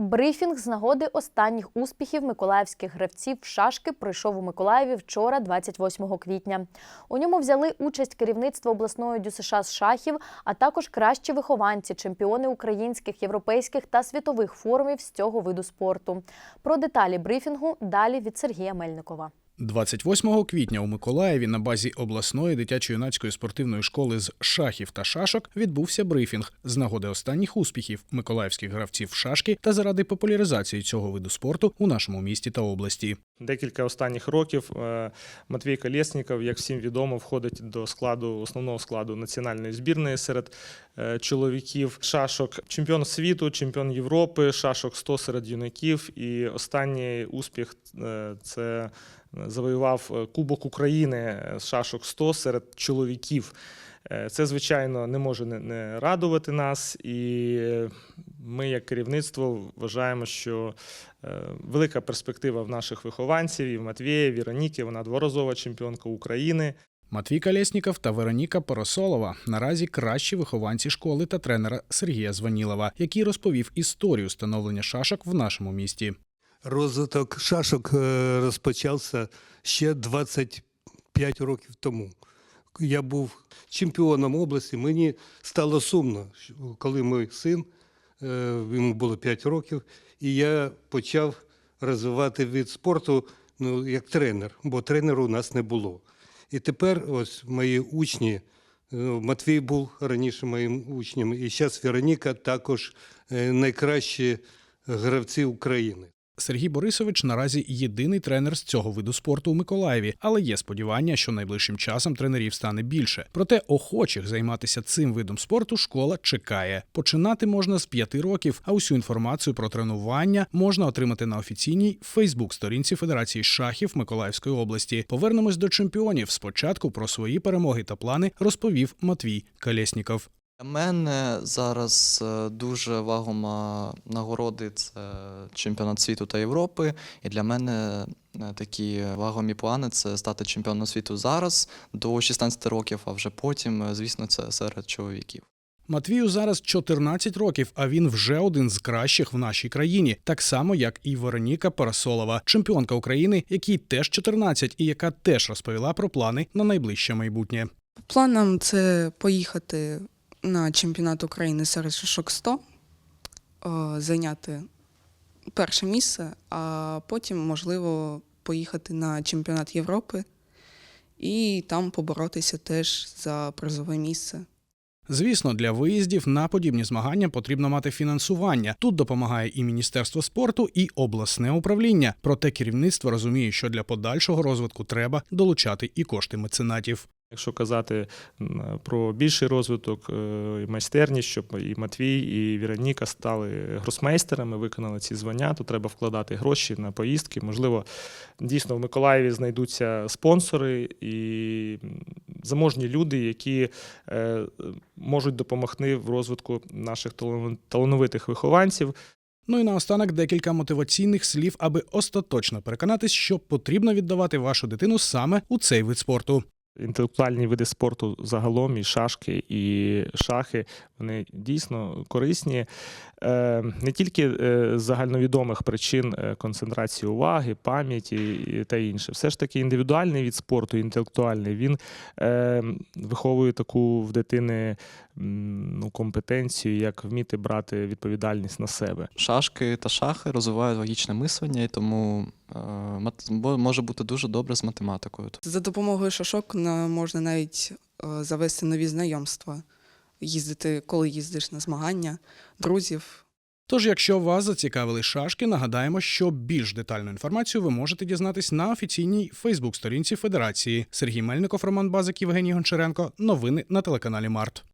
Брифінг з нагоди останніх успіхів миколаївських гравців шашки пройшов у Миколаєві вчора, 28 квітня. У ньому взяли участь керівництво обласної ДЮСШ з шахів, а також кращі вихованці, чемпіони українських, європейських та світових форумів з цього виду спорту. Про деталі брифінгу далі від Сергія Мельникова. 28 квітня у Миколаєві на базі обласної дитячо-юнацької спортивної школи з шахів та шашок відбувся брифінг з нагоди останніх успіхів миколаївських гравців шашки та заради популяризації цього виду спорту у нашому місті та області. Декілька останніх років е, Матвій Колєсніков, як всім відомо, входить до складу основного складу національної збірної серед е, чоловіків шашок, чемпіон світу, чемпіон Європи, шашок 100 серед юнаків. І останній успіх е, це завоював е, Кубок України з шашок 100 серед чоловіків. Е, Це, звичайно, не може не- радувати нас, і ми, як керівництво, вважаємо, що е, велика перспектива в наших вихованців і в Матвія, і Віроніки. Вона дворазова чемпіонка України. Матвій Калєсніков та Вероніка Поросолова наразі кращі вихованці школи та тренера Сергія Званілова, який розповів історію становлення шашок в нашому місті. Розвиток шашок е, розпочався ще 25 років тому. Я був чемпіоном області. Мені стало сумно, коли мій син, е, йому було 5 років, і я почав розвивати від спорту ну, як тренер, бо тренера у нас не було. І тепер ось мої учні, е, Матвій був раніше моїм учнем, і зараз Вероніка також найкращі гравці України. Сергій Борисович наразі єдиний тренер з цього виду спорту у Миколаєві, але є сподівання, що найближчим часом тренерів стане більше. Проте охочих займатися цим видом спорту школа чекає. Починати можна з п'яти років, а усю інформацію про тренування можна отримати на офіційній Фейсбук-сторінці Федерації шахів Миколаївської області. Повернемось до чемпіонів. Спочатку про свої перемоги та плани розповів Матвій Калєсніков. Для мене зараз е, дуже вагома нагороди це чемпіонат світу та Європи. І для мене е, такі вагомі плани це стати чемпіоном світу зараз до 16 років, а вже потім, е, звісно, це серед чоловіків. Матвію зараз 14 років, а він вже один з кращих в нашій країні, так само як і Вероніка Парасолова, чемпіонка України, якій теж 14 і яка теж розповіла про плани на найближче майбутнє. Планом це поїхати на чемпіонат України серед шашок 100, е, зайняти перше місце, а потім, можливо, поїхати на чемпіонат Європи і там поборотися теж за призове місце. Звісно, для виїздів на подібні змагання потрібно мати фінансування. Тут допомагає і Міністерство спорту, і обласне управління. Проте керівництво розуміє, що для подальшого розвитку треба долучати і кошти меценатів. Якщо казати про більший розвиток е, і майстерність, щоб і Матвій, і Віроніка стали гросмейстерами, виконали ці звання, то треба вкладати гроші на поїздки. Можливо, дійсно в Миколаєві знайдуться спонсори і заможні люди, які е, можуть допомогти в розвитку наших талановитих вихованців. Ну і наостанок декілька мотиваційних слів, аби остаточно переконатись, що потрібно віддавати вашу дитину саме у цей вид спорту. Інтелектуальні види спорту загалом, і шашки, і шахи, вони дійсно корисні е, не тільки е, з загальновідомих причин е, концентрації уваги, пам'яті та інше. Все ж таки індивідуальний від спорту, інтелектуальний, він е, виховує таку в дитини ну, компетенцію, як вміти брати відповідальність на себе. Шашки та шахи розвивають логічне мислення, і тому е, може бути дуже добре з математикою. За допомогою шашок можна навіть е, завести нові знайомства, їздити, коли їздиш на змагання, друзів. Тож, якщо вас зацікавили шашки, нагадаємо, що більш детальну інформацію ви можете дізнатись на офіційній Фейсбук-сторінці Федерації. Сергій Мельников, Роман Базик, Євгеній Гончаренко. Новини на телеканалі Март.